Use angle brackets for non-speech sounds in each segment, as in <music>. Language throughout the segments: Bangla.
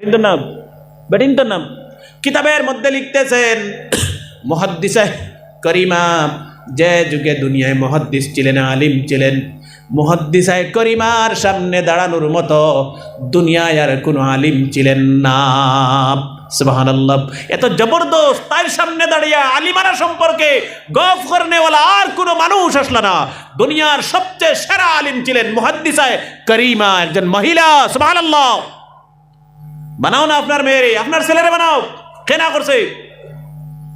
বেটিন নাম বেটিন তো নাম কিতাবের মধ্যে লিখতেছেন, মহাদ্দিসে করিমা, যে যুগে দুনিয়ায় মহাদ্দিস ছিলেন, আলিম ছিলেন মহাদ্দিসায় করিমার সামনে দাঁড়ানোর মতো দুনিয়ায় আর কোনো আলিম ছিলেন না। সুবাহান এত জবরদস্ত তার সামনে দাঁড়িয়ে আলিমারা সম্পর্কে গফ করনেওয়ালা আর কোনো মানুষ আসলো না। দুনিয়ার সবচেয়ে সেরা আলিম ছিলেন মুহাদ্দিসায় করিমা, একজন মহিলা সুবাহান বানাও না আপনার মেয়েরে, আপনার ছেলেরে বানাও। কেনা করছে?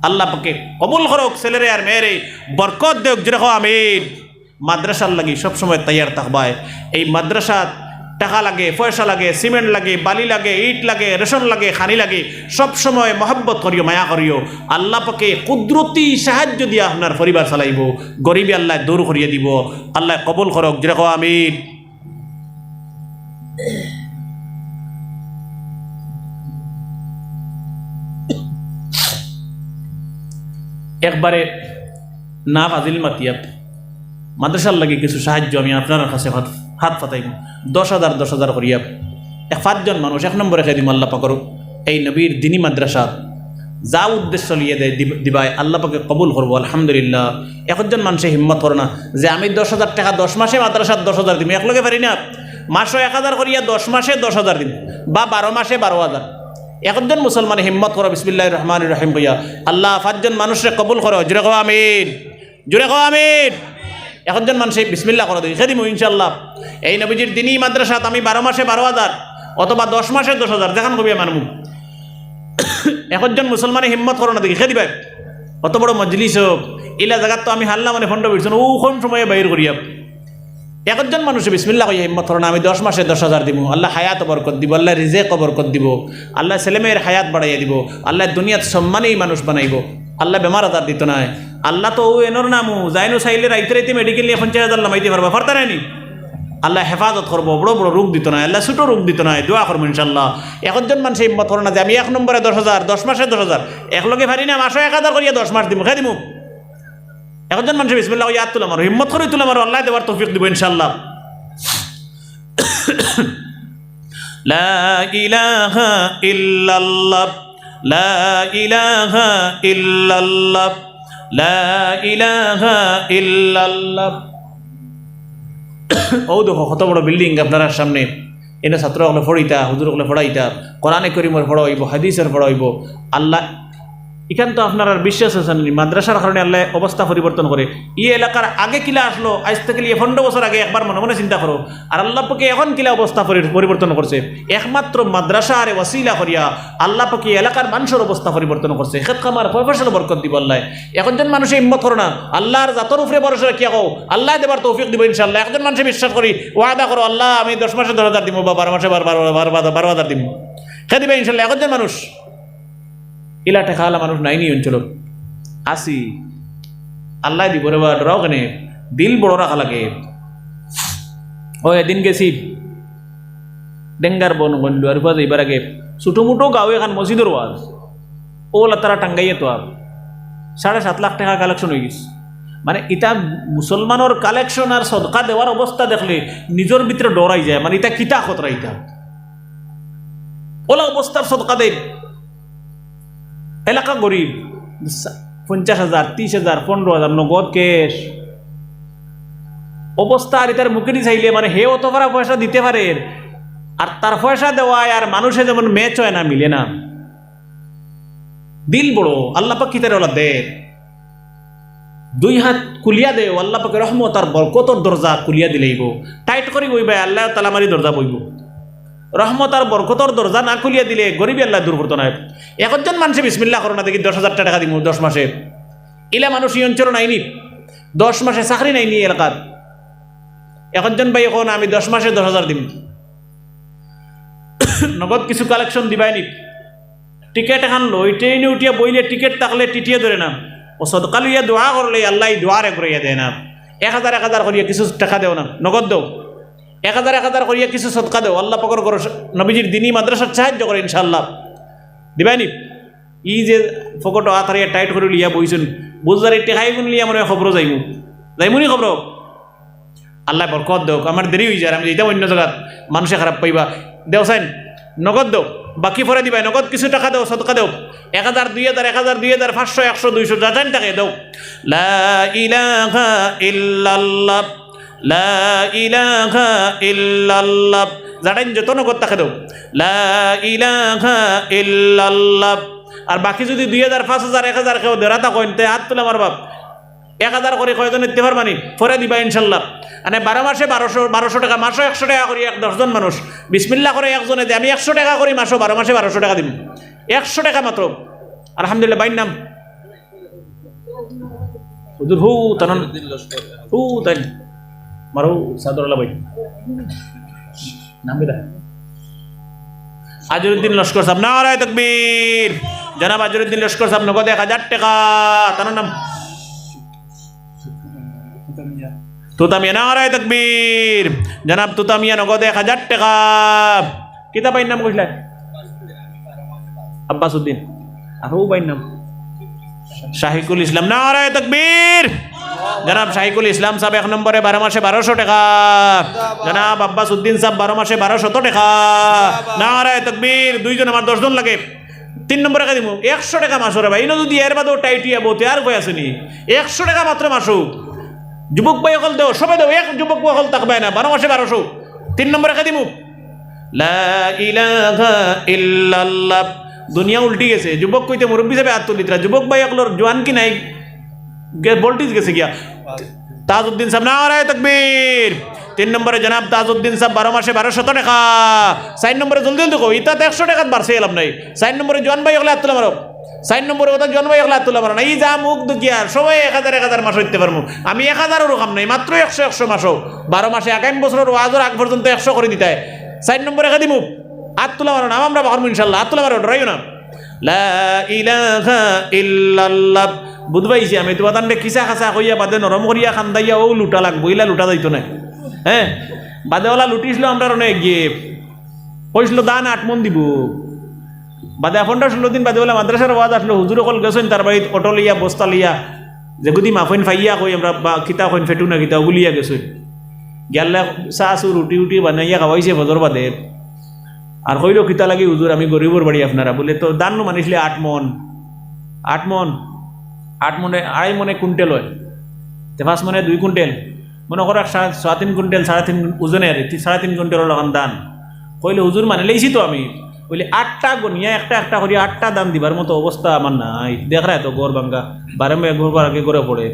আল্লাহ পাকে কবুল করুক ছেলেরে আর মেয়েরে, বরকত দেখ যেরকম আমিন। মাদ্রাসার লাগি সবসময় তৈয়ার থাকবায় এই মাদ্রাসাত টাকা লাগে, পয়সা লাগে, সিমেন্ট লাগে, বালি লাগে, ইট লাগে, রেশন লাগে, খানি লাগে, সব সময় মহব্বত করিও, মায়া করিও। আল্লাহ পাকে কুদরতি সাহায্য দিয়ে আপনার পরিবার চালাইব। গরিবী আল্লাহ দূর করিয়ে দিব। আল্লাহ কবুল করক যেরকম আমিন। একবারে না ফাজিল মাতিয়াপ মাদ্রাসার লাগে কিছু সাহায্য আমি আপনার কাছে হাত হাত পাতাইব দশ হাজার দশ হাজার করিয়া এক পাঁচজন মানুষ, এক নম্বরে খাই দিম আল্লাহ পাকর এই নবীর দিনী মাদ্রাসা যা উদ্দেশ্য লিয়ে দেয় দিব- দিবাই আল্লাহ পাকে কবুল করব, আলহামদুলিল্লাহ। একজন মানুষে হিম্মত করে না যে আমি দশ হাজার টাকা দশ মাসে মাদ্রাসার দশ হাজার দিম। একলগে পারি না। মাসও এক হাজার করিয়া দশ মাসে দশ হাজার দিন বা বারো মাসে বারো হাজার। একজন মুসলমান হিম্মত করো বিসমিল্লাহ রহমান রহিম কইয়া, আল্লাহ পাঁচজন মানুষরে কবুল করো জুড়ে কো আমিন জুড়ে কো আমিন। একজন মানুষ বিসমিল্লা করো দেখে দিমু ইনশাল্লাহ এই নবীজির দিনই মাদ্রাসাত আমি বারো মাসে বারো হাজার, অথবা দশ মাসে দশ হাজার, দেখান কবি মুখ। একজন মুসলমানে হিম্মত করো না দেখি খেয়ে দিবে। অত বড় মজলিস হোক, ইলা জায়গাত তো আমি হাল্লা মানে ফন্ড বিরছেন ও কোন সময়ে বাইর করিয়া। একজন মানুষ বিসমিল্লা কইয়া হিম্মত না, আমি দশ মাসে দশ হাজার দিব আল্লাহ হায়াত বরকত দিব, আল্লাহ রিজেক বরকত দিব। আল্লাহ ছেলেমেয়ের হায়াত বাড়াইয়া দিব, আল্লাহ দুনিয়াত সম্মানেই মানুষ বানাইব। আল্লাহ বেমার আজার দিত নাই। আল্লাহ তো ও এনর নামু, যাইনো চাইলে রাইতে রাইতে মেডিকেল নিয়ে পঞ্চাশ হাজার নামাইতে পারবা ফারতা নাইনি আল্লাহ হেফাজত করব, বড় বড় রোগ দিত না আল্লাহ ছোটো রোগ দিত না দোয়া করব ইনশাল্লাহ একজন মানুষ হিম্মত করো না যে আমি এক নম্বরে দশ হাজার, দশ মাসে দশ হাজার, একলগে পারি না, মাসে এক হাজার করিয়া দশ মাস দিব খাই দিমু। একজন মানুষের বিসমুল্লাহ ইয়াদ তুলে মারো হিম্মত করে তুলে মারো, আল্লাহ দেওয়ার তৌফিক দিব ইনশাল্লাহ লা ইলাহা ইল্লাল্লাহ, লা ইলাহা ইল্লাল্লাহ, লা ইলাহা ইল্লাল্লাহ। ও দেখো, কত বড় বিল্ডিং আপনার সামনে। এনে ছাত্রসকলে ফড়িতা হলে ফড়াইতা কোরআনে করিমর ফড়াইব হাদিসের ফড়াইব আল্লাহ এখান তো আপনার আর বিশ্বাস আছে মাদ্রাসার কারণে আল্লাহ অবস্থা পরিবর্তন করে ই এলাকার আগে কিলা আসলো আজ থেকে লিয়ে পনেরো বছর আগে একবার মনে মনে চিন্তা করো আর আল্লাহ পাকে এখন কিলা অবস্থা পরি- পরিবর্তন করছে একমাত্র মাদ্রাসা আরে ওয়াসিলা করিয়া আল্লাহ পাকে এলাকার মানুষের অবস্থা পরিবর্তন করছে খেত খামার প্রফেশনাল বরকত দিব আল্লাহ একজন মানুষে হিম্মত করো না আল্লাহর জাতর উপরে ভরসা রাখিয়া কও আল্লাহ দেবার তৌফিক দিব ইনশাল্লাহ একজন মানুষে বিশ্বাস করি ওয়াদা করো আল্লাহ আমি দশ মাসে দশ হাজার দিব বা বারো মাসে বারো বারো বারো হাজার দিব খে দিবে ইনশাল্লাহ একজন মানুষ ইলা টেকালা মানুষ নাইনি অঞ্চল আসি আল্লাহ দিব রে দিল বড় রাখা লাগে ও এদিন গেছি ডেঙ্গার বন গন্ডু আর বাজ এবার আগে ছোটো মোটো গাঁও এখান মসজিদের ওয়াজ ওলা তারা টাঙ্গাইয়ে তো আর সাড়ে সাত লাখ টাকা কালেকশন হয়ে গেছে মানে এটা মুসলমানের কালেকশন আর সদকা দেওয়ার অবস্থা দেখলে নিজের ভিতরে ডরাই যায় মানে এটা কিতা খতরা ইটা ওলা অবস্থার সদকা দেয় এলাকা গরিব। পঞ্চাশ হাজার, ত্রিশ হাজার, পনেরো হাজার, নগদ কেশ অবস্থা আর এটার মুখে চাইলে মানে হে অত পয়সা দিতে পারে। আর তার পয়সা দেওয়ায় আর মানুষে যেমন ম্যাচ হয় না, মিলে না। দিল বড়, আল্লাহ পাক কিতারে ওলা দে। দুই হাত কুলিয়া দে, আল্লাহ পাকে রহমত আর বরকতর দরজা কুলিয়া দিলেইব টাইট করি বইবে আল্লাহ তালামারি দরজা বইব। রহমত আর বরকতর দরজা না খুলিয়া দিলে গরিবী আল্লাহ দূর করতো না একজন মানুষে বিসমিল্লা করো না দেখি দশ হাজার টাকা দিব দশ মাসে। ইলা মানুষ এই অঞ্চল নাইনি দশ মাসে চাকরি নাইনি এলাকার। একজন ভাই এখন আমি দশ মাসে দশ হাজার দিম। নগদ কিছু কালেকশন দিবাই নি। টিকেট এখন লই ট্রেনে উঠিয়া বইলে টিকেট থাকলে টিটিয়ে ধরে না ও সদকা লইয়া দোয়া করলে আল্লাহ দোয়ারে করিয়া দেয় না এক হাজার এক হাজার করিয়া কিছু টাকা দেও না নগদ দেও। এক হাজার এক হাজার করিয়া কিছু সদকা দেও। আল্লাহ পাকর করো নবীজির দিনই মাদ্রাসার সাহায্য করে ইনশাল্লাহ দিবাইনি? ই যে ফকট হারিয়া টাইট করে লিয়া বইছেন বুঝদার টেকাই গুণ লিয়া মনে খবরও যাইমু। যাইমুনি খবর? আল্লাহ বরকত দেওক, আমার দেরি হয়ে যায়, আমি যেটা অন্য জায়গাত। মানুষে খারাপ পাইবা। দেও চাইন নগদ দেও, বাকি পরে দিবাই, নগদ কিছু টাকা দাও, সদকা দাও। এক হাজার, দুই হাজার, এক হাজার, দুই হাজার, পাঁচশো, একশো, দুইশো, যা টাকা দাও। লা ইলাহা ইল্লাল্লাহ। লা লা আর বাকি যদি দুই হাজার, পাঁচ হাজার, এক হাজার কেউ দেড়াতা কইন, তে হাত তুলে আমার বাপ এক হাজার করে কয়জন নিতে পারবানি ফরে দিবা ইনশাল্লাহ। মানে বারো মাসে বারোশো বারোশো টাকা মাসও একশো টাকা করি এক দশজন মানুষ। বিসমিল্লা করে একজনে দিয়ে আমি একশো টাকা করি মাসও বারো মাসে বারোশো টাকা দিম। একশো টাকা মাত্র। আলহামদুলিল্লাহ বাইন নাম। হু, তানন। হু তাই সাদরলা ভাই। নাম বেদা আজরুদ্দিন লস্কর সাহেব, নারায় তকবীর। জনাব আজরুদ্দিন লস্কর সাহেব, নগদ এক হাজার টাকা। তার নাম? তুতামিয়া। নারায় তকবীর। জনাব তুতামিয়া, নগদ এক হাজার টাকা। কিতা বাইর নাম কইলা? আব্বাস উদ্দিন। আরও বাইর নাম? শাহিকুল ইসলাম। নারায় তকবীর। জনাব শাহিকুল ইসলাম সাহেব এক নম্বরে বারো মাসে বারোশো টাকা। জনাব আব্বাস উদ্দিন সাহেব বারো মাসে বারোশত টাকা। নারায় তকবীর, দুইজন আমার দশজন লাগে। তিন নম্বরে দিব একশো টাকা মাসো রে ভাই। যদি এর বাদেও টাইটিয়া বতে আর কই আসেনি একশো টাকা মাত্র মাসো। যুবক ভাই অকল দেও সবাই দেও, এক যুবক ভাই অকল তাকবাই না বারো মাসে বারোশো। তিন নম্বরে দিব ইল্লাল্লাহ। দুনিয়া উল্টি গেছে। যুবক কইতে মুরব্বী হিসাবে হাত তুলিতরা। যুবক ভাই একলোর জোয়ান কি নাই? ভোল্টেজ গেছে গিয়া। তাজউদ্দিন সাহেব, নারায় তকবীর। তিন নম্বরে জনাব তাজউদ্দিন সাহেব, বারো মাসে বারোশত টাকা। চার নম্বরে জলদি কো ইতা তো একশো টাকাত বাড়ছে, এলাম নাই। চার নম্বরে জোয়ান ভাই হলে তুলা মারো। চার নম্বরে ওটা জোয়ান ভাই হলে তুলা মারো না। এই যা মুখ দুকিয়ার সবাই এক হাজার এক হাজার মাস হইতে পারব। আমি এক হাজারেরও কাম নাই, মাত্র একশো একশো মাসও। বারো মাসে আগামী বছরের ওয়াজের আগ পর্যন্ত একশো করে দিতে চার নম্বরে একা দিমু তুলা মারো না, আমরা পারব ইনশাল্লাহ তুলা মারো, ডরাইও না। ইল্লাল্লাহ। বুধবাইছি, আমি তোমার তান্ডে কিসা খাসা কইয়া বাদে নরম করিয়া খান্দাইয়া, ও লুটা লাগবো ইলা লুটা যাইতো না হ্যাঁ বাদে ওলা লুটিছিল আমরা অনেক গিয়ে। কইছিল, দান আট মন দিব। বাদে পনেরো ষোলো দিন বাদে ওলা মাদ্রাসার ওয়াজ আসলো, হুজুর অকল গেছেন তার বাড়িত, অটো লিয়া বস্তা লিয়া যে গুদি মাফইন ফাইয়া কই আমরা বা কিতা কইন ফেটু না কিতা, ওগুলিয়া গেছে গেলে চাহ চু রুটি উটি বানাইয়া খাওয়াইছে বজর বাদে। আর কইল কিতা লাগি হুজুর আমি গরিবর বাড়ি আপনারা বলে তো দান মানিসলে আট মন। আট মন? আট মনে আড়াই মনে কুইন্টেল হয়। তে পাঁচ মনে দুই কুইন্টেল মনে করো সাড়ে তিন কুইন্টেল সাড়ে তিন ওজনে আর কি, সাড়ে তিন কুইন্টেল লাগান দান। কইলে হুজুর মানে লেইছি তো আমি। বলি আটটা গনিয়া একটা একটা করি আটটা দান দিবার মতো অবস্থা আমার নাই। দেখ রা তো গড় ভাঙ্গা বারে মেয়ে ঘর আগে করে পড়ে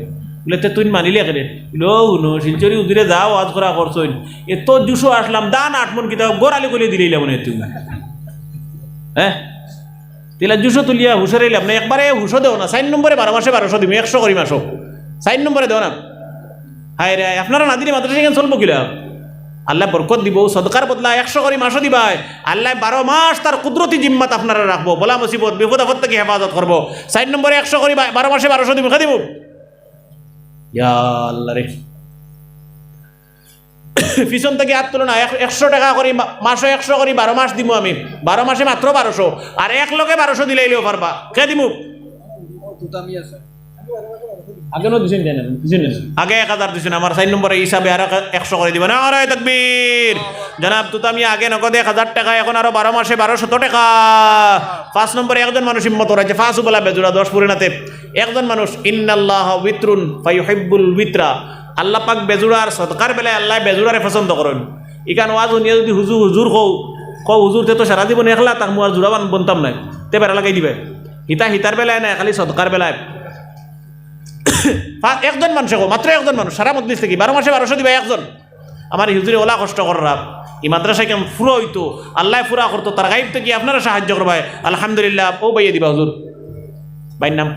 বলে তে তুই মানিলে কেন লো নো শিলচরি উদিরে যাও আজ করা করছইন এত দুশো আসলাম, দান আট মন কিতাব গোড়ালি কলে দিলে মনে তুমি হ্যাঁ তিলা দুশো তুলিয়া হুশো রইলাম না? একবারে হুশো দেও না। সাইন নম্বরে বারো মাসে বারোশো দিবি একশো করি মাসো সাইন নম্বরে দেও না। হায় রে আপনারা না দিলে মাদ্রাসা কেন চলবো কিলা? আল্লাহ বরকত দিব সদকার বদলা, একশো করি মাসও দিবাই। আল্লাহ বারো মাস তার কুদরতি জিম্মাত আপনারা রাখব বলা মুসিবত বিপদ আপদ থেকে হেফাজত করব সাইন নম্বরে একশো করি বারো মাসে বারোশো দিব খা দিব। পিছন থেকে আর তুলনা এক- একশো টাকা করি মাসে একশো করি, বারো মাস দিব আমি। বারো মাসে মাত্র বারোশো। আর এক লোকে বারোশো দিলেইলেও পারবা। কে দিমু? আগে নো এক হাজার দিছেন আমার চার নম্বরে হিসাবে আর এক- একশো করে দিবেন। আরে তকবীর! জনাব তো আমি আগে নগদ এক হাজার টাকা, এখন আরও বারো মাসে বারোশত টাকা। পাঁচ নম্বরে একজন মানুষ হিম্মত রয়েছে ফাঁস বলা বেজুরা দশ পরিণাতে একজন মানুষ, ইন্নাল্লাহ উইত্রুন ফাইহিব্বুল উইত্রা। আল্লাহ পাক বেজুরার সদকার বেলায় আল্লাহ বেজুরারে পছন্দ করেন। ইকান ওয়াজ শুনিয়ে যদি হুজুর হুজুর কও কও, হুজুর তে তো সারা জীবন একলা, তাক মুয়ার জুড়া বান বনতাম নাই। তে বেড়া লাগাই দিবে। হিতা হিতার বেলায় নাই, খালি সদকার বেলায়। একজন মানুষ মাত্র একজন মানুষ সারা মজলিস থেকে বারো মাসে বারোশো দিবা একজন। আমার হুজুরে ওলা কষ্ট করা এই মাদ্রাসায় কেমন ফুরো হইতো আল্লাহ ফুরা করতো তার গাইব থেকে আপনারা সাহায্য করবাই আলহামদুলিল্লাহ ও বাইয়ে দিবা হুজুর। বাইর নাম?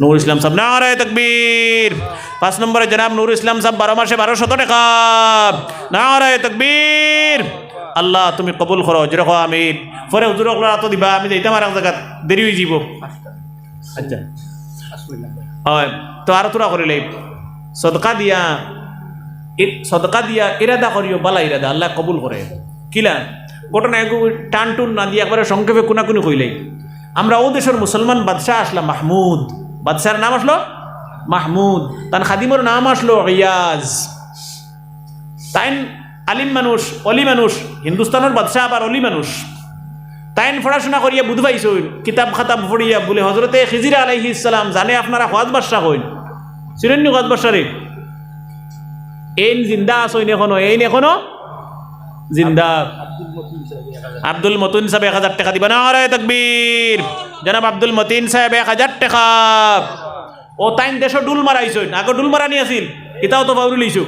নূর ইসলাম। সাহেব নারায় তকবীর। পাঁচ নম্বরে জনাব নূর ইসলাম সাহেব বারো মাসে বারোশত টাকা। নারায় তকবীর। আল্লাহ তুমি কবুল করো যেরকম আমি পরে হুজুর তো দিবা আমি যাইতাম আর এক জায়গাত দেরি হয়ে যাব আচ্ছা। হয়, তো আর তোরা করিলে সদকা দিয়া সদকা দিয়া ইরাদা করিও, বালা ইরাদা, আল্লাহ কবুল করে কিলা? ঘটনা একটু টান টুন না দিয়ে একবারে সংক্ষেপে কোনাকুনি কইলে আমরা ও দেশের মুসলমান বাদশাহ আসলাম, মাহমুদ। বাদশার নাম আসলো? মাহমুদ। তার খাদিমর নাম আসলো রিয়াজ। তাইন আলিম মানুষ, অলি মানুষ, হিন্দুস্তানের বাদশাহ আবার অলি মানুষ। তাইন পড়াশোনা করিয়া বুধ পাইছইন কিতাব খাতাব পড়িয়া বলে হজরতে খিজির আলাইহি ইসলাম জানে আপনারা হজ বাদশাহ হইন চিরন্য হজ বাদশারে এইন জিন্দা আসইন এখনও এইন এখনও জিন্দা। আব্দুল মতিন সাহেব এক হাজার টাকা দিবা। না রে তকবীর জনাব আব্দুল মতিন সাহেব এক হাজার টাকা। ও তাইন দেশ ডুল মারাইছইন আগে ডুল মারানি আছিল এটাও তো লইছো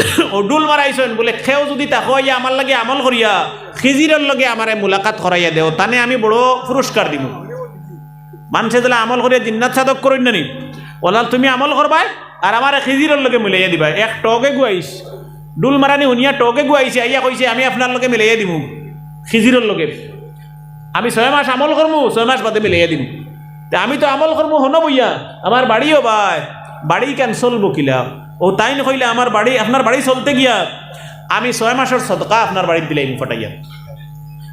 <coughs> ও ডুল মারাইছইন বলে, খেও যদি তাকো ইয়া আমার লাগে আমল করিয়া খিজিরের লগে আমারে মোলাকাত করাইয়া দেও, তানে আমি বড় পুরস্কার দিব মানুষে দিলে আমল করিয়া জিন্নাত সাধক করেন না? নি ওলাল, তুমি আমল করবাই আর আমার খিজিরের লগে মিলাইয়া দিবা। এক টকে গুয়াইছ ডুল মারানি শুনিয়া টকে গুয়াইছে আইয়া কইছে আমি আপনার লগে মিলাইয়া দিমু খিজিরের লগে। আমি ছয় মাস আমল করমু ছয় মাস বাদে মিলাইয়া তে আমি তো আমল করমু হন বইয়া আমার বাড়িও ভাই বাড়ি কেন চলবো কিলা? ও তাই নকইলে আমার বাড়ি, আপনার বাড়ি চলতে গিয়া আমি ছয় মাসের সদকা আপনার বাড়িতে দিলাইম ফটাইয়া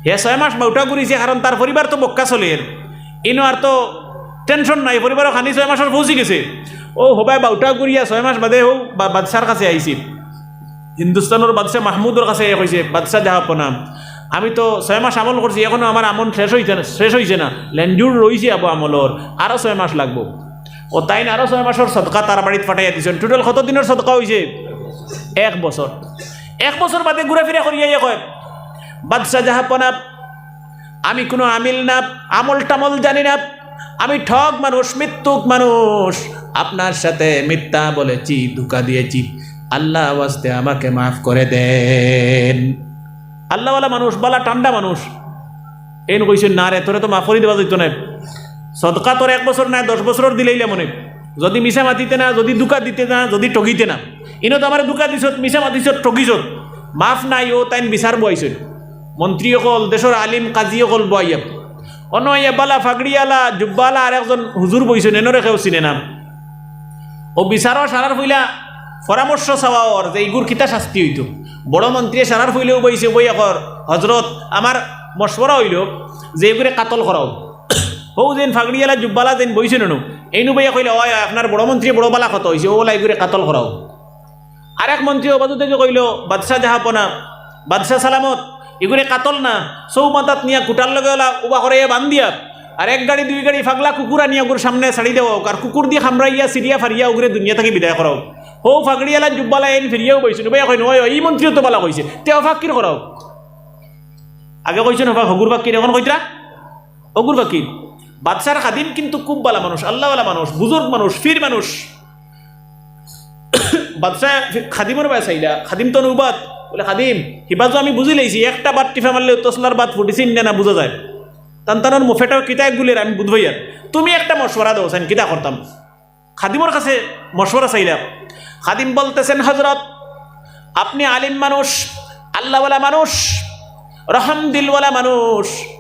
হে ছয় মাস বাউটা ঘুরিছে কারণ তার পরিবার তো বক্কা চলের। ইনো আর তো টেনশন নাই পরিবারও খানি ছয় মাসের পৌঁছি গেছে। ও হবাই বাউটা ঘুরিয়া ছয় মাস বাদে হোক বা বাদশার কাছে আইছিল হিন্দুস্তানের বাদশাহ মাহমুদর কাছে কইছে, বাদশাহ জাহাপনা আমি তো ছয় মাস আমল করছি এখনও আমার আমল শেষ হইছে না, শেষ হইছে না। লেঞ্জুর রইছে আবু আমলর আরও ছয় মাস লাগবো। ও তাই না? আরও ছয় মাসের সদকা তার বাড়িতে ফাটাইয়া দিছেন টোটাল কত দিনের সদকা হয়েছে এক বছর এক বছর বাদে ঘুরে ফিরে করিয়া কয়, বাদশাহ জাহাপনা আমি কোনো আমিল না আমল টামল জানি না আমি ঠগ মানুষ, মৃত্যুক মানুষ, আপনার সাথে মিথ্যা বলেছি, ধোকা দিয়েছি। আল্লাহ ওয়াস্তে আমাকে মাফ করে দেন। আল্লাহওয়ালা মানুষ, বালা ঠান্ডা মানুষ। এন কইছেন না রে, তোরে তো মাফ করে দেওয়া যেত না। সদকা তোর এক বছর না দশ বছরের দিলেইলে মনে যদি মিশা মাতিতে না, যদি দুকা দিতে না, যদি ঠগিতে না। ইনো তো আমার দুকা দিছত মিশা মাতিছত ঠগিছত। মাফ নাই ও তাইন বিচার বইছেন মন্ত্রীসকল দেশের আলিম কাজীসকল বইয়া অনয়া বালা ফাগড়িয়ালা জুব্বালা আর একজন হুজুর বইছেন এনরে কেউ চিনে নাম। ও বিচারও সারার ফইলা পরামর্শ চাওয়ার যে এইগুর কিতা শাস্তি হইতো। বড় মন্ত্রী সারার ফইলেও বইছে বই একর হজরত আমার মশবরা হইল যে এগুরে কাতল করাও হৌ যেন ফাগড়িয়ালা জুব্বালা যেন বইছে নো এইনু বইয়া কইলে হয় আপনার বড় মন্ত্রী বড় বালা কত হয়েছে ওলা এগুরে কাতল করাও আর এক মন্ত্রী অবাদু থেকে কইল, বাদশাহ জাহাপনা বাদশাহ সালামত এগুরে কাতল না সৌ মাতাত নিয়া কুটার লগে ওলা, উবা করে বান্ধিয়া আর এক গাড়ি, দুই গাড়ি, ফাগলা কুকুরা নিয়ে ওগুর সামনে ছাড়ি দেওয়া আর কুকুর দিয়ে খামড়াইয়া সিরিয়া ফারিয়া ওগুরে দুনিয়া থেকে বিদায় করাও হৌ ফাগড়িয়ালা জুব্বালা এন ফিরিয়াও বইছে নুবাই কই নয় এই মন্ত্রীও তো বালা কইছে। তেও ফাকির করাও আগে কইছেন হবা হগুর বাকির এখন কইতরা হগুর বাকির বাদশার খাদিম কিন্তু খুব বালা মানুষ, আল্লাহওয়ালা মানুষ, বুজুর্গ মানুষ, ফির মানুষ। <coughs> বাদশাহ খাদিমের বাই চাইলা খাদিম তো নুবাত বলে, খাদিম হিবাজো আমি বুঝি লাইছি, একটা বাদ টিফা মারলে তসলার বাদ ফুটিছি না না বুঝা যায়। তান্তানোর মুফেটাও কিতাব গুলির, আমি বুঝবই আর। তুমি একটা মশওয়ারা দাও সাইন কিতা করতাম? খাদিমর কাছে মশওয়ারা চাইলাম খাদিম বলতেছেন হজরত আপনি আলিম মানুষ, আল্লাহওয়ালা মানুষ রহম দিলওয়ালা মানুষ।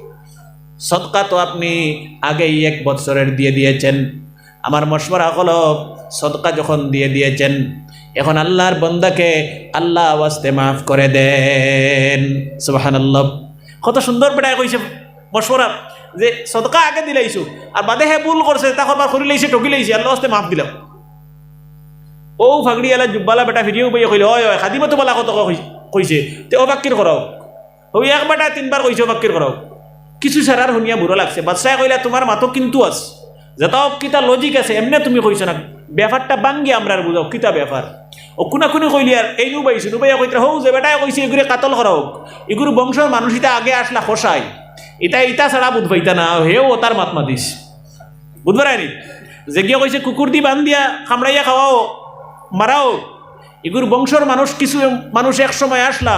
সদকা তো আপনি আগেই এক বছরের দিয়ে দিয়েছেন। আমার মশওয়ারা হলো, সদকা যখন দিয়ে দিয়েছেন, এখন আল্লাহর বন্দাকে আল্লাহ ওয়াস্তে মাফ করে দেন। সুবাহান আল্লাহ কত সুন্দর বেটায় কইছে মশওয়ারা যে সদকা আগে দিলাইছো, আর বাদে হে ভুল করছে তা করবার করি লাইছে টকি লাইছে, আল্লাহ ওয়াস্তে মাফ দিলাম। ও ফাগড়িয়ালা জুব্বালা বেটা ফিরিয়েও বইয়া কইলে হয় হয় খাদিমতো বলা কত কই- কইছে? তে অবাক্কির করাও। ওই এক বেটা তিনবার কইছে অবাক্কির করাও। কিছু সারার শুনিয়া বুড়ো লাগছে। বাদশাহ কইলা তোমার মাতো কিন্তু আস যেটাও কিতা লজিক আছে, এমনে তুমি কইছো না ব্যাপারটা বাঙ্গি আমরা বুঝাও কিতা ব্যাপার ও কোনা কোনে কইলি আর এই নুবাইছে নুবাইয়া কইতে হৌ, যে বেটাই কইছে এগুলো কাতল করা হোক এগুলো বংশের মানুষ ইটা আগে আসলা খসাই এটা ইটা ছাড়া বুধ পাইতা না, হেও তার মাত মাতিস বুধবার আইনি যে গিয়ে কইছে কুকুর দি বান দিয়া খামড়াইয়া খাওয়াও মারাও এগুর বংশর মানুষ কিছু মানুষ এক সময় আসলা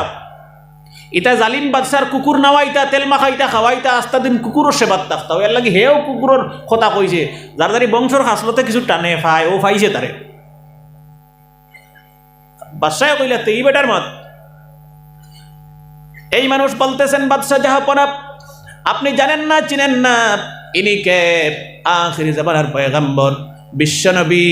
এটা জালিম বাদশার কুকুর নাওয়াইতা, তেল মাখাইতা, খাওয়াইতা আস্তা দিন কুকুরের সেবাত থাকতা এর লাগি হেও কুকুরের কথা কইছে। যার দাঁড়ি বংশর হাসলতে কিছু টানে, ফায়, ও ফাইছে তারে। বাদশাহ কইলা এই বেটার মত। এই মানুষ বলতেছেন, বাদশাহ জাহাপনা আপনি জানেন না, চিনেন না, ইনি কে? আখিরি জামানার পয়গম্বর। বিশ্বনবী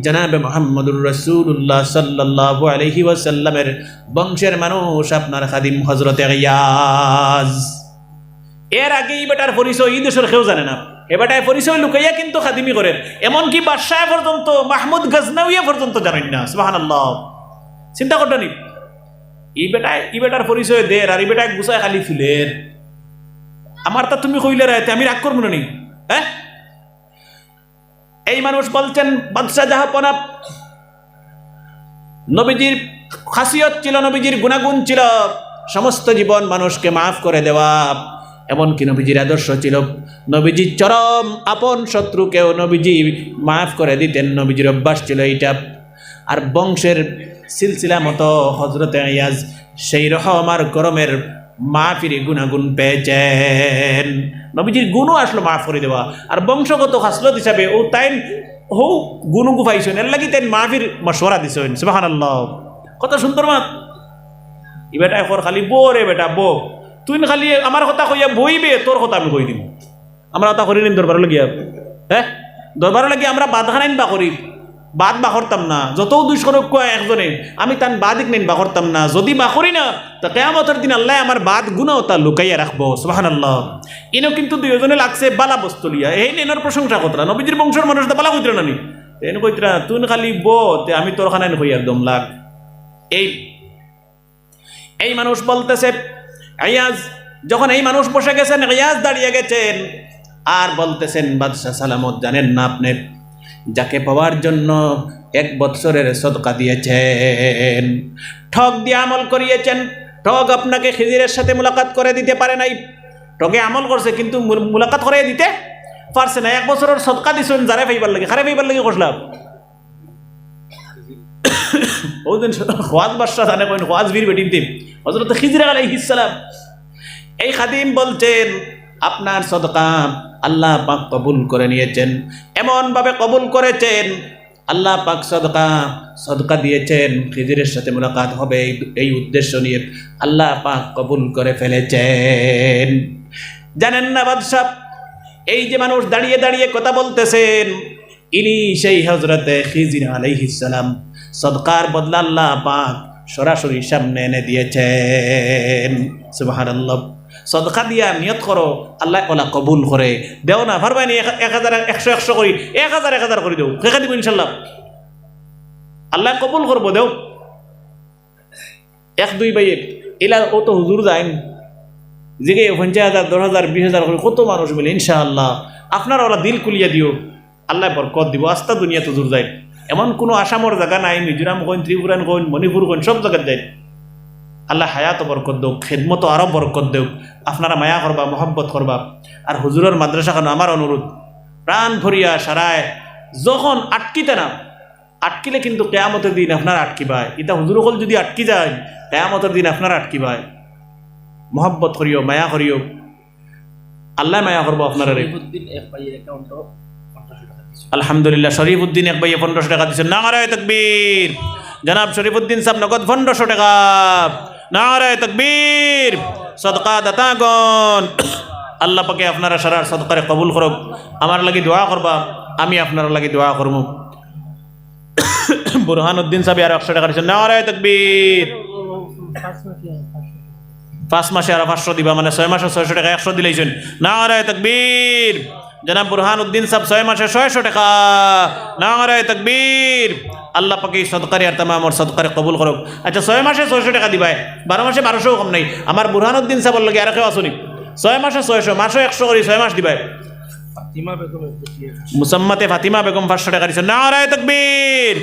জনাবে মোহাম্মদুর রসুল্লাহ সাল্লাহ আলহি ওয়াসাল্লামের বংশের মানুষ আপনার খাদিম হজরত এর আগেই বেটার পরিচয় এই দেশের কেউ জানে না। এ বেটায় পরিচয় লুকাইয়া কিন্তু খাদিমি করেন এমনকি বাদশাহ পর্যন্ত, মাহমুদ গজনাউইয়া পর্যন্ত জানেন না সুবাহান চিন্তা করতে নি। ই বেটায় ই বেটার পরিচয় দের আর ই বেটায় গুছায় খালি ফুলের। আমার তা তুমি কইলে রাইতে আমি রাগ করব না নি। হ্যাঁ? এই মানুষ বলছেন বাদশাহ জাহাপনা নবীজির খাসিয়ত ছিল, নবীজির গুণাগুণ ছিল, সমস্ত জীবন মানুষকে মাফ করে দেওয়া। এমনকি নবীজির আদর্শ ছিল, নবীজির চরম আপন শত্রুকেও নবীজি মাফ করে দিতেন, নবীজির অভ্যাস ছিল এইটা। আর বংশের সিলসিলা মতো হজরতে আয়াজ সেই রকম আর গরমের মাফিরি গুণাগুণ পেয়েছেন। নবীজির গুণও আসলো মাফ করে দেওয়া। আর বংশগত হাসলত হিসাবে ও তাই হৌ গুণু গুফাইছেন এর লাগি তাই মাফির মশওয়ারা দিছেন। সুবাহান আল্লাহ কত সুন্দর মাত। ই বেটা এখন খালি বো রে বেটা, বো। তুই খালি আমার কথা কইয়া বইবে, তোর কথা আমি কই দিব আমরা কথা করি নিন দরবার লাগিয়া হ্যাঁ? দরবার লাগিয়া আমরা বাদ খানাইন বা করি। বাদ বা করতাম না। যত দুষ্করক কয় একজনে, আমি তান বাদিক নিন বা করতাম না। যদি বা করি না, তা কেয়ামতের দিন আল্লাহ আমার বাদ গুণাও তা লুকাইয়া রাখব সুবাহান আল্লাহ ইনো কিন্তু দুইজনে লাগছে বালা বস্তু লিয়া। এই নেনার প্রশংসা কতরা? নবীজির বংশের মানুষ তো বালা কইতরা নানি? তেন কইতরা তুই খালি বো তে আমি তোর খানাইন কই একদম, লাগ। এই এই মানুষ বলতেছে, আয়াজ, যখন এই মানুষ বসে গেছেন রিয়াজ দাঁড়িয়ে গেছেন। আর বলতেছেন, বাদশাহ সালামত জানেন না আপনি? যাকে পাওয়ার জন্য এক বৎসরের সদকা দিয়েছেন। ঠগ দিয়ে আমল করিয়েছেন। ঠগ আপনাকে খিজিরের সাথে মুলাকাত করে দিতে পারে নাই। ঠগে আমল করছে, কিন্তু মুলাকাত করে দিতে পারছে না। এক বছরের সদকা দিছেন যারে ফাইবার লাগে, খারে ফাইবার লাগে কষলাম ওদিন খোয়াজ বাদশাহ জানে কইন, খোয়াজ বীর বেটিন দিম হজরত খিজরা আলাইহিস এই খাদিম বলছেন আপনার সদকা আল্লাহ পাক কবুল করে নিয়েছেন। এমনভাবে কবুল করেছেন, আল্লাহ পাক সদকা সদকা দিয়েছেন। খিজিরের সাথে মোলাকাত হবে এই- উদ্দেশ্য নিয়ে আল্লাহ পাক কবুল করে ফেলেছেন। জানেন না বাদশাহ, এই যে মানুষ দাঁড়িয়ে দাঁড়িয়ে কথা বলতেছেন, ইনি সেই হজরতে খিজির আলাইহিসালাম সদকার বদলা আল্লাহ পাক সরাসরি সামনে এনে দিয়েছেন। সুবহানাল্লাহ। সদকা দিয়া নিয়ত করো, আল্লাহ ওলা কবুল করে দেও না ভারবাই নি এক হাজার, একশো একশো করি এক হাজার এক হাজার করে দেও। কেকা দিব ইনশাল্লাহ। আল্লাহ কবুল করব দেও। এক, দুই বাইয়ে এলা ও তো হুজুর যাইন। জিগে পঞ্চাশ হাজার দশ হাজার বিশ হাজার করে কত মানুষ মিলে, ইনশাআল্লাহ। আপনার ওরা দিল কুলিয়া দিও। আল্লাহ বরকত দিব। আস্তা দুনিয়া তো দূর যায় এমন কোনো আসামর জায়গা নাই মিজোরাম কইন ত্রিপুরান কইন মণিপুর কইন সব জায়গায় যায় আল্লাহ হায়াত বরকত দেও খেদমত আরও বরকত দেও আপনারা মায়া করবা মহব্বত করবা। আর হুজুরের মাদ্রাসাখানো আমার অনুরোধ প্রাণ ভরিয়া সারায় যখন আটকিতে না আটকিলে কিন্তু কেয়ামতের দিন আপনার আটকিবায়। ইতা হুজুর হল যদি আটকি যায় কেয়ামতের দিন আপনার আটকিবায়। মহব্বত করিও মায়া করিও। আল্লাহ মায়া করব আপনারা আলহামদুলিল্লাহ শরীফুদ্দিন এক ভাইয়ে পনেরোশো টাকা দিচ্ছেন নারায় তকবীর। জনাব শরীফুদ্দিন সাহেব নগদ পনেরোশো টাকা। নারায় তকবীর। সদকা দাতাগণ। আল্লাহ পাকে আপনারা সারার সদকারে কবুল করব আমার লাগি দোয়া করবা, আমি আপনার লাগি দোয়া করব বুরহানুদ্দিন সাহেব আর একশো টাকা দিচ্ছেন নারায় তকবীর। পাঁচ মাসে আরও পাঁচশো দিবা মানে ছয় মাসে ছয়শো টাকা, একশো দিলেইছেন। নারায় তকবীর। জনাব বুরহান উদ্দিন সাহেব ছয় মাসে ছয়শো টাকা। নারায় তকবীর। আল্লাহ পাকে এই সদকারি আর তামা আমার সদকারে কবুল করুক। আচ্ছা ছয় মাসে ছয়শো টাকা দিবাই। বারো মাসে বারোশো কম নাই। আমার বুরহান উদ্দিন সাহেবের লাগে আর কেউ আসুনি ছয় মাসে ছয়শো মাসে একশো করি ছয় মাস বেগমের মুসাম্মাতে ফাতিমা বেগম পাঁচশো টাকা দিচ্ছেন নারায় তকবীর!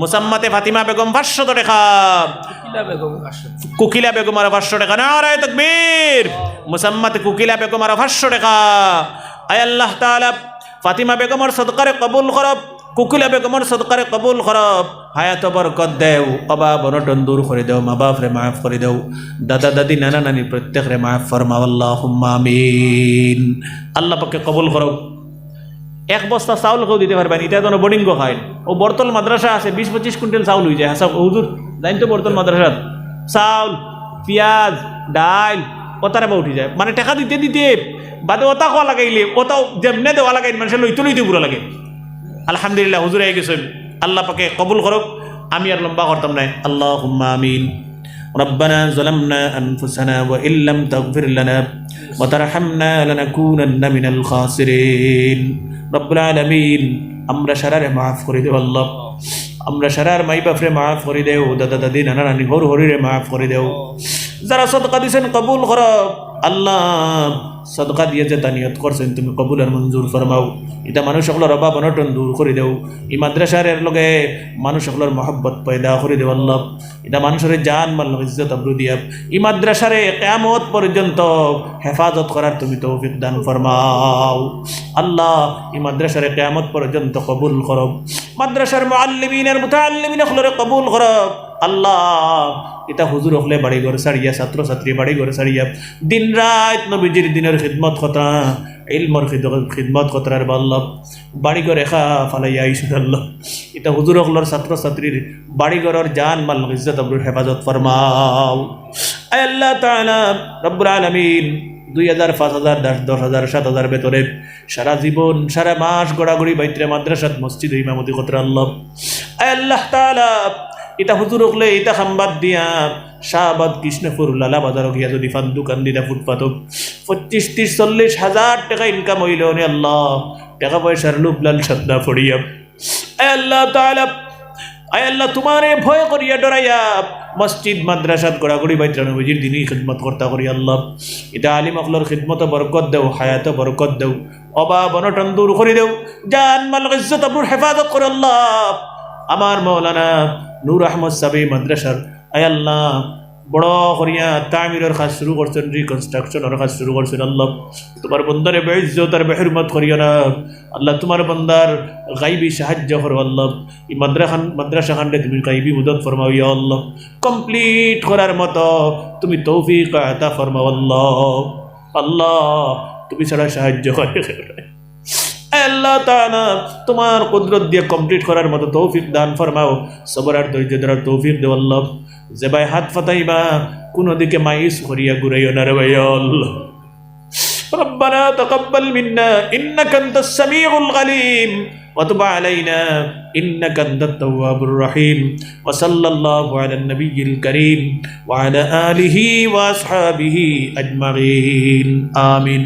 মুসাম্মাতে ফাতিমা বেগম পাঁচশো টাকা। কিলা কুকিলা বেগম আরও পাঁচশো টাকা। নারায় তকবীর! মুসাম্মাত কুকিলা বেগম আরও পাঁচশো টাকা। আয় আল্লাহ তাআলা ফাতিমা বেগমর সদকারে কবুল করব কুকিলা বেগমর সদকারে কবুল করব হায়াত বরকত দেও অভাব অনটন দূর করে দেও, মা বাপ রে মাফ করে দেও। দাদা, দাদি, নানা, নানি প্রত্যেক রে মাফ ফরমাও আল্লাহুম্মা আমিন। আল্লাহ পাকে কবুল করব এক বস্তা চাউল কেউ দিতে পারবেন এটা যেন বোর্ডিং খায় ও বর্তল মাদ্রাসা আছে বিশ পঁচিশ কুইন্টাল চাউল হয়ে যায়। হাসা হুজুর জানি তো বর্তল মাদ্রাসাত চাউল, পেঁয়াজ ডাল ওতারে বা উঠি যায়। মানে টাকা দিতে দিতে। বাদে ওতা খাওয়া লাগাইলে ওটাও যেমনে দেওয়া লাগাই মানুষের লইতে লইতে পুরো লাগে। আলহামদুলিল্লাহ হুজুর হয়ে গেছে আল্লাহ পাকে কবুল করক আমি আর লম্বা করতাম না আল্লাহ আমিন ربنا ظلمنا أنفسنا وإن لم تغفر لنا وترحمنا لنكونن من الخاسرين رب العالمين আমরা সারারে মাফ করে দেব আল্লাহ আমরা সারার মাই বাপরে মাফ করে দেও দাদা দাদি নানা নানি হর হরিরে মাফ করে দেও যারা সদকা দিছেন কবুল কর আল্লাহ সদকা দিয়ে যে তানিয়ত করছেন, তুমি কবুল আর মঞ্জুর ফরমাও। এটা মানুষ সকলের অভাব, অনটন দূর করে দেও। এই মাদ্রাসার এর লগে মানুষ সকলের মহব্বত পয়দা করে দেও আল্লাহ। এটা মানুষের জান মাল ইজ্জত আব্রু দিয়া এই মাদ্রাসারে কেমত পর্যন্ত হেফাজত করার তুমি তৌফিক দান ফরমাও। আল্লাহ এই মাদ্রাসারে কেমত পর্যন্ত কবুল করব মাদ্রাসার মুআল্লিমিনের মুতাআল্লিমিন সকলরে কবুল করব আল্লাহ। এটা হুজুর হলে বাড়ি ঘর সারিয়া ছাত্র ছাত্রী বাড়ি ঘর সারিয়া। দিন রাত নবীজির দিনের খিদমত কথা ইলমর খিদমত খতরার বাল্লাহ বাড়ি ঘর এখা ফালাইয়া আইসুন আল্লাহ। এটা হুজুর হকলর ছাত্র ছাত্রীর বাড়ি ঘরের জান মাল ইজ্জত আব্রুর হেফাজত ফরমাও। আল্লাহ তাআলা, রব্বুল আলামিন, দুই হাজার, পাঁচ হাজার, দশ হাজার, সাত হাজার বেতনে সারা জীবন, সারা মাস গড়াগড়ি বাইত্রে মাদ্রাসাত মসজিদ ইমামতি খতরা আল্লাহ। আল্লাহ তাআলা এটা হুজুর হকলে এটা খাম্বাদ দিয়া, শাহবাদ, কৃষ্ণপুর লালা বাজার গিয়া যদি ফান দোকান দিটা ফুটপাত পঁচিশ, ত্রিশ, চল্লিশ হাজার টাকা ইনকাম হইল নে আল্লাহ। টাকা পয়সার লুপ লাল সদনা ফড়িয়া আল্লাহ তাআলা, আয় আল্লাহ তোমারে ভয় করিয়া ডরাইয়া মসজিদ, মাদ্রাসাত গড়াগড়ি বাইত্রা নবীজির দিনই খিদমত কর্তা করি আল্লাহ। এটা আলিম আকলর খিদমত বরকত দেও, হায়াত বরকত দেও। অভাব অনটন দূর করে দেও। জান মাল ইজ্জত আবুর হেফাজত করে আল্লাহ। আমার মৌলানা নূর আহমদ সাবি মাদ্রাসার। আয় আল্লাহ, বড় করিয়া তামিরের কাজ শুরু করছেন রিকনস্ট্রাকশনের কাজ শুরু করছেন আল্লাহ। তোমার বন্দারে বেইজ্জত আর বেহরমত করিয়া না। আল্লাহ, তোমার বন্দার গাইবি সাহায্য করো আল্লাহ। এই মাদ্রাখান মাদ্রাসা খান্ডে তুমি গাইবি মুদত ফরমাও ইয়া আল্লাহ। কমপ্লিট করার মতো তুমি তৌফিক আতা ফরমাও আল্লাহ। আল্লাহ, তুমি ছাড়া সাহায্য করে আল্লাহ তাআলা তোমার কুদরত দিয়ে কমপ্লিট করার মতো তৌফিক দান ফরমাও সবর আর ধৈর্য ধরার তৌফিক দেও আল্লাহ যে ভাই হাত ফাতাইবা কোনো দিকে মাইস করিয়া ঘুরাইও না রে ভাই আল্লাহ ربنا تقبل منا إنك أنت السميع العليم وتب علينا إنك أنت التواب الرحيم وصلى الله على النبي الكريم وعلى آله وأصحابه أجمعين آمين